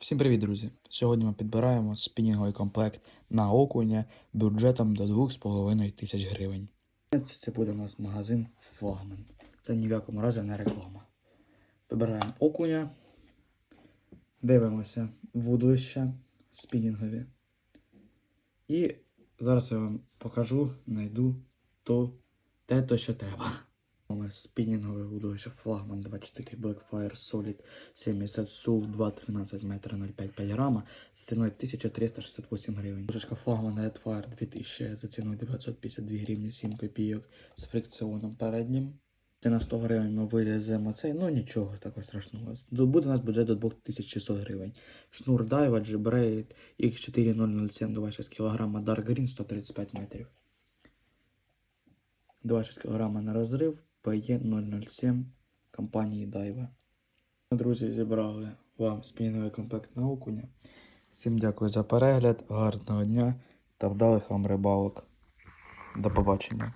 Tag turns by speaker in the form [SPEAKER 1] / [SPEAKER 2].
[SPEAKER 1] Всім привіт, друзі! Сьогодні ми підбираємо спінінговий комплект на окуня бюджетом до 2,5 тисяч гривень. Це, буде у нас магазин Флагман. Це ні в якому разі не реклама. Вибираємо окуня, дивимося вудлища спінінгові. І зараз я вам покажу, знайду то, те, то, що треба. Spinningowe wudojsze Flagman 24 Blackfire Solid 70 SUV 213 метра 0,5 грама за ціною 1368 гривень. Ложечка Flagman Headfire 2000 за ціною 952 гривні 7 копійок з фрикціоном переднім. На 100 гривень ми виліземо цей, ну нічого такого страшного. Буде у нас бюджет до 2600 гривень. Шнур Daiwa G-Braid X4007 26 кг Dark Green 135 метрів. 26 кг на розрив PE 007 компанії Daiwa. Друзі, зібрали вам спінінговий комплект на окуня. Всім дякую за перегляд, гарного дня та вдалих вам рибалок. До побачення.